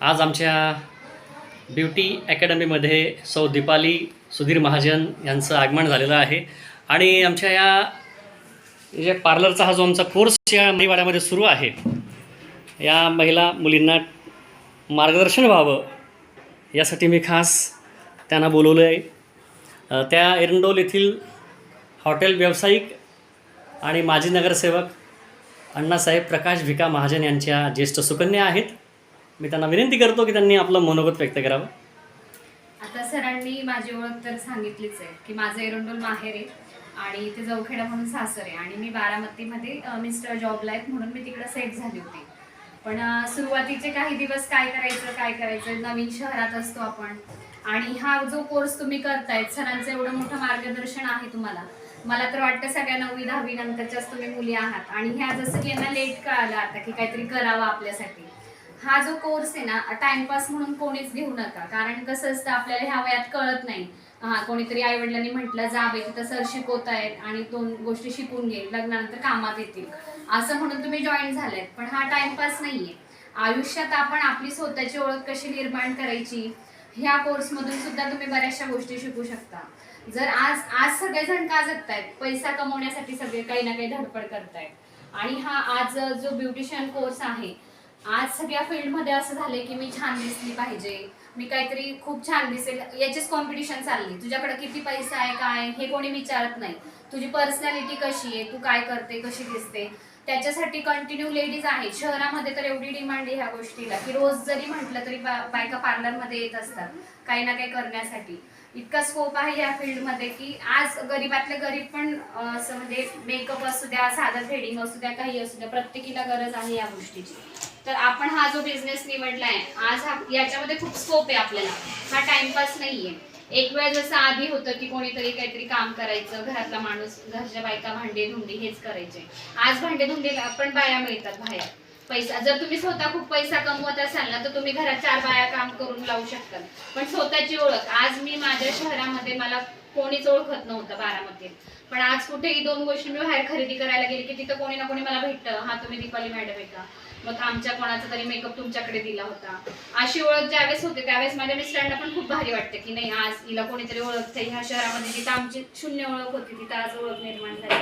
आज आमच्या ब्युटी अकॅडमीमध्ये सौ दीपाली सुधीर महाजन यांचं आगमन झालेलं आहे. आणि आमच्या या जे पार्लरचा हा जो आमचा कोर्स या महिवाड्यामध्ये सुरू आहे या महिला मुलींना मार्गदर्शन व्हावं यासाठी मी खास त्यांना बोलवलं आहे त्या एरंडोल येथील हॉटेल व्यावसायिक आणि माजी नगरसेवक अण्णासाहेब प्रकाश भिका महाजन यांच्या ज्येष्ठ सुकन्या आहेत. मी त्यांना विनंती करतो की त्यांनी आपलं मनोगत व्यक्त करावं. आता सरांनी माझी ओळख तर सांगितलीच आहे की माझं एरंडोल माहेर आहे आणि इथे जवखेडा म्हणून सासर आहे आणि मी बारामतीमध्ये मिस्टर जॉबला आहेत म्हणून मी तिकडे सेट झाली होती. पण सुरुवातीचे काही दिवस काय करायचं काय करायचं नवीन शहरात असतो आपण आणि हा जो कोर्स तुम्ही करतायत सरांचं एवढं मोठं मार्गदर्शन आहे तुम्हाला. मला तर वाटतं सगळ्या नववी दहावी नंतरच्याच तुम्ही मुली आहात आणि ह्या जसं की यांना लेट कळालं आता की काहीतरी करावं आपल्यासाठी. हा जो कोर्स आहे ना टाइमपास म्हणून कोणीच घेऊ नका. कारण कसं असतं आपल्याला ह्या वयात कळत नाही. हा कोणीतरी आई वडिलांनी म्हटलं जावे तिथं सर शिकवत आहेत आणि दोन गोष्टी शिकून घे. लग्नानंतर कामात येतील. असं म्हणून तुम्ही जॉईन झालाय पण हा टाइमपास नाहीये. आयुष्यात आपण आपली स्वतःची ओळख कशी निर्माण करायची ह्या कोर्समधून सुद्धा तुम्ही बऱ्याचशा गोष्टी शिकू शकता. जर आज आज सगळेजण का जगतायत? पैसा कमवण्यासाठी सगळे काही ना काही धडपड करतायत. आणि हा आज जो ब्युटिशियन कोर्स आहे आज सगळ्या फील्डमध्ये असं झालंय की मी छान दिसली पाहिजे. मी काहीतरी खूप छान दिसेल. याचीच कॉम्पिटिशन चालली. तुझ्याकडे किती पैसा आहे काय हे कोणी विचारत नाही. तुझी पर्सनॅलिटी कशी आहे तू काय करते कशी दिसते? त्याच्यासाठी कंटिन्यू लेडीज आहेत. शहरामध्ये तर एवढी डिमांड आहे ह्या गोष्टीला की रोज जरी म्हटलं तरी बा- बायका पार्लरमध्ये येत असतात काही ना काही करण्यासाठी. इतका स्कोप आहे या फील्डमध्ये की आज गरीबातले गरीब पण असं म्हणजे मेकअप असू द्या साधं थ्रेडिंग असू द्या काही असू द्या प्रत्येकीला गरज आहे या गोष्टीची. तर आपण हा जो बिझनेस निवडलाय आज याच्यामध्ये खूप स्कोप आहे आपल्याला. हा टाइमपास नाहीये. एक वेळ जसं आधी होतं की कोणीतरी काहीतरी काम करायचं घरातला माणूस घरच्या बायका भांडे धुंडी हेच करायचे. आज भांडे धुंडे पण बाया मिळतात बाहेर. पैसा जर तुम्ही स्वतः खूप पैसा कमवत असाल ना तर तुम्ही घरात चार बाया काम करून लावू शकता. पण स्वतःची ओळख. आज मी माझ्या शहरामध्ये मला कोणीच ओळखत नव्हतं बारामतीत. पण आज कुठेही दोन गोष्टी मी बाहेर खरेदी करायला गेली की तिथं कोणी ना कोणी मला भेटतं. हा तुम्ही दीपाली मॅडम आहे का? मग आमच्या कोणाचा तरी मेकअप तुमच्याकडे दिला होता. अशी ओळख ज्यावेळेस होते त्यावेळेस माझ्या मिस्टरांना पण खूप भारी वाटते की नाही आज हिला कोणीतरी ओळखतंय. ह्या शहरामध्ये जिथं आमची शून्य ओळख होती तिथं आज ओळख निर्माण झाली.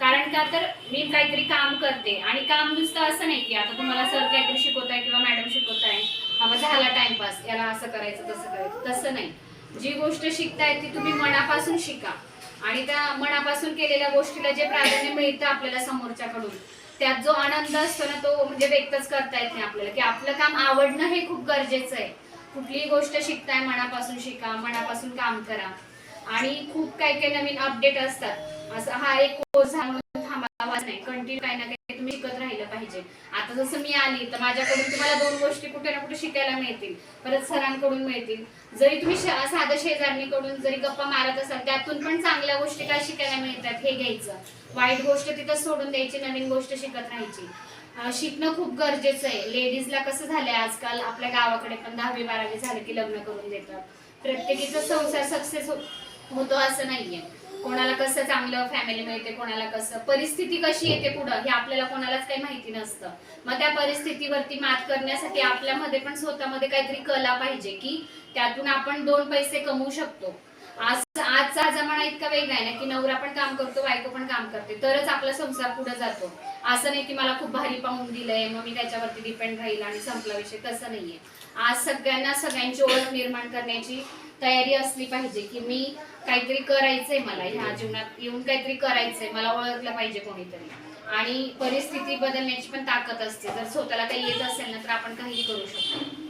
कारण का तर मी काहीतरी काम करते. आणि काम नुसतं असं नाही की आता तुम्हाला सर काहीतरी शिकवताय किंवा मॅडम शिकवताय. हा मग झाला टाइमपास याला असं करायचं तसं करायचं. तसं नाही. जी गोष्ट शिकताय ती तुम्ही मनापासून शिका. आणि त्या मनापासून केलेल्या गोष्टीला जे प्राधान्य मिळतं आपल्याला समोरच्याकडून त्यात जो आनंद असतो ना तो म्हणजे व्यक्तच करता येत नाही आपल्याला. की आपलं काम आवडणं हे खूप गरजेचं आहे. कुठलीही गोष्ट शिकताय मनापासून शिका मनापासून काम करा. आणि खूप काही काही नवीन अपडेट असतात. असं हा एक कोर्स होणार नाही. कंटिन्यू काही ना काही तुम्ही शिकत राहिलं पाहिजे. आता जसं मी आली तर माझ्याकडून तुम्हाला दोन गोष्टी कुठे ना कुठे शिकायला मिळतील. परत सरांकडून मिळतील. जरी तुम्ही साध्या साधं शेजारणीकडून जरी गप्पा मारत असाल त्यातून पण चांगल्या गोष्टी काय शिकायला मिळतात हे घ्यायचं. वाईट गोष्ट तिथं सोडून द्यायची नवीन गोष्ट शिकत राहायची. शिकणं खूप गरजेचं आहे. लेडीजला कसं झालंय आजकाल आपल्या गावाकडे पण दहावी बारावी झाले की लग्न करून देतात. प्रत्येकीचा संसार सक्सेस होतो असं नाहीये. कोणाला कसं चांगलं फॅमिली मिळते कोणाला कसं? परिस्थिती कशी येते पुढं हे आपल्याला कोणालाच काही माहिती नसतं. मग त्या परिस्थितीवरती मात करण्यासाठी आपल्यामध्ये पण स्वतःमध्ये काहीतरी कला पाहिजे की त्यातून आपण दोन पैसे कमवू शकतो. आज आजचा जमाना इतका वेगळा आहे ना की नवरा पण काम करतो बायको पण काम करते. तरच आपला संसार पुढे जातो. असं नाही की मला खूप भारी पाहून दिलंय मग मी त्याच्यावरती डिपेंड राहील आणि संपला विषय. तसं नाहीये. आज सगळ्यांना सगळ्यांची ओळख निर्माण करण्याची तयारी असली पाहिजे की मी काहीतरी करायचंय मला. ह्या जीवनात येऊन काहीतरी करायचंय मला ओळखलं पाहिजे कोणीतरी. आणि परिस्थिती बदलण्याची पण ताकद असते. जर स्वतःला काही येत असेल ना तर आपण काहीही करू शकतो.